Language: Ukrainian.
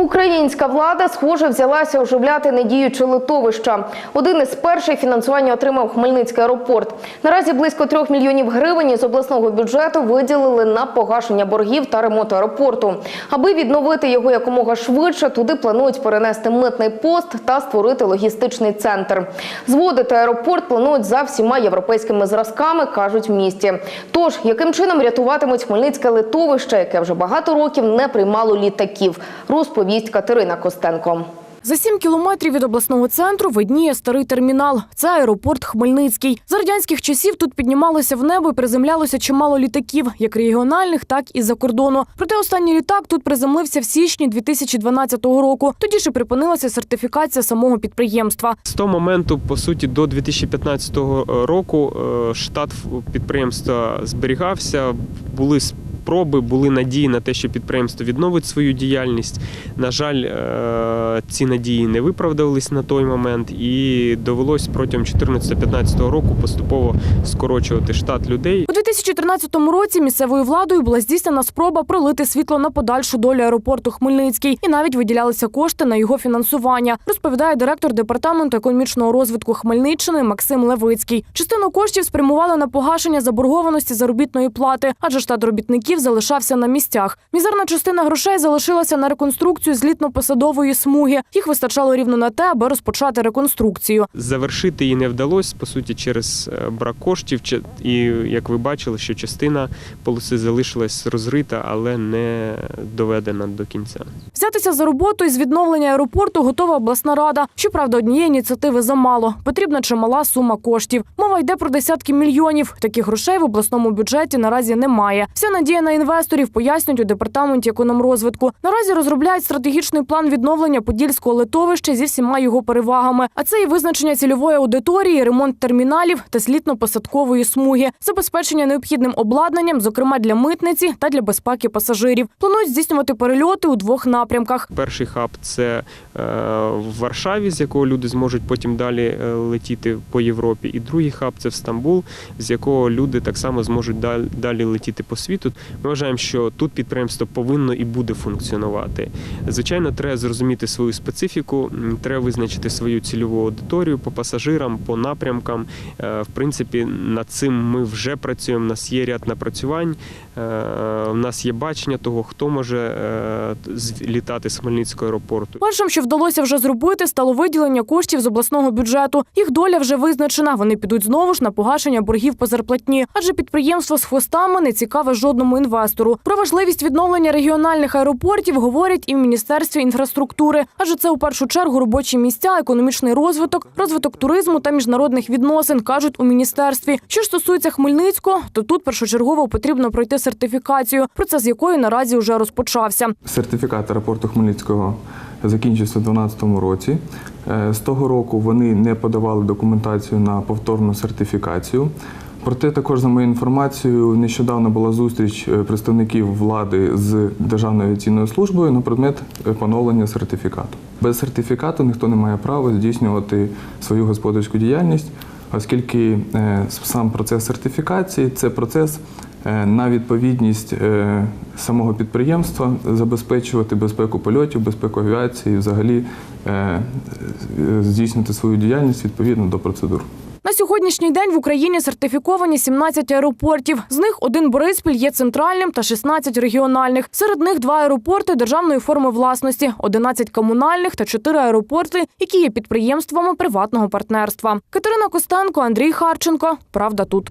Українська влада, схоже, взялася оживляти недіюче литовища. Один із перших фінансування отримав Хмельницький аеропорт. Наразі близько трьох мільйонів гривень із обласного бюджету виділили на погашення боргів та ремонт аеропорту. Аби відновити його якомога швидше, туди планують перенести митний пост та створити логістичний центр. Зводити аеропорт планують за всіма європейськими зразками, кажуть в місті. Тож, яким чином рятуватимуть Хмельницьке литовище, яке вже багато років не приймало літаків, розповість Катерина Костенко. За сім кілометрів від обласного центру видніє старий термінал. Це аеропорт Хмельницький. За радянських часів тут піднімалося в небо і приземлялося чимало літаків, як регіональних, так і за кордону. Проте останній літак тут приземлився в січні 2012 року. Тоді ж і припинилася сертифікація самого підприємства. З того моменту, по суті, до 2015 року е, штат підприємства зберігався. Були спроби, були надії на те, що підприємство відновить свою діяльність. На жаль, е, ці надії не виправдались на той момент, і довелось протягом 2014-2015 року поступово скорочувати штат людей. У 2013 році місцевою владою була здійснена спроба пролити світло на подальшу долю аеропорту Хмельницький, і навіть виділялися кошти на його фінансування. Розповідає директор департаменту економічного розвитку Хмельниччини Максим Левицький. Частину коштів спрямували на погашення заборгованості заробітної плати, адже штат робітників залишався на місцях. Мізерна частина грошей залишилася на реконструкцію злітно-посадової смуги. Їх вистачало рівно на те, аби розпочати реконструкцію. Завершити її не вдалося, по суті, через е, брак коштів. І як ви бачили, що частина полоси залишилась розрита, але не доведена до кінця. Взятися за роботу із відновлення аеропорту готова обласна рада. Щоправда, однієї ініціативи замало. Потрібна чимала сума коштів. Мова йде про десятки мільйонів. Таких грошей в обласному бюджеті наразі немає. Вся надія на інвесторів пояснюють у департаменті економрозвитку. Наразі розробляють стратегічний план відновлення подільського литовища зі всіма його перевагами. А це і визначення цільової аудиторії, ремонт терміналів та злітно-посадкової смуги, забезпечення необхідним обладнанням, зокрема для митниці та для безпеки пасажирів. Планують здійснювати перельоти у двох напрямках. Перший хаб це е, в Варшаві, з якого люди зможуть потім далі е, летіти по Європі. І другий хаб це в Стамбул, з якого люди так само зможуть далі летіти по світу. Ми вважаємо, що тут підприємство повинно і буде функціонувати. Звичайно, треба зрозуміти свою специфіку, треба визначити свою цільову аудиторію по пасажирам, по напрямкам. Е, В принципі, над цим ми вже працюємо. У нас є ряд напрацювань. Е, У нас є бачення того, хто може е, літати з Хмельницького аеропорту. Першим, що вдалося вже зробити, стало виділення коштів з обласного бюджету. Їх доля вже визначена. Вони підуть знову ж на погашення боргів по зарплатні, адже підприємство з хвостами не цікаве жодному інвестору. Про важливість відновлення регіональних аеропортів говорять і в міністерстві інфраструктури, адже це у першу чергу робочі місця, економічний розвиток, розвиток туризму та міжнародних відносин, кажуть у міністерстві. Що ж стосується Хмельницького, то тут першочергово потрібно пройти сертифікацію, процес якої наразі вже розпочався. Сертифікат аеропорту Хмельницького закінчився у 2012 році. Е, З того року вони не подавали документацію на повторну сертифікацію. Проте, також за моєю інформацією, нещодавно була зустріч е, представників влади з Державною авіаційною службою на предмет е, поновлення сертифікату. Без сертифікату ніхто не має права здійснювати свою господарську діяльність, оскільки е, сам процес сертифікації це процес на відповідність самого підприємства забезпечувати безпеку польотів, безпеку авіації, взагалі здійснювати свою діяльність відповідно до процедур. На сьогоднішній день в Україні сертифіковані 17 аеропортів. З них один Бориспіль є центральним та 16 регіональних. Серед них два аеропорти державної форми власності, 11 комунальних та 4 аеропорти, які є підприємствами приватного партнерства. Катерина Костенко, Андрій Харченко. Правда тут.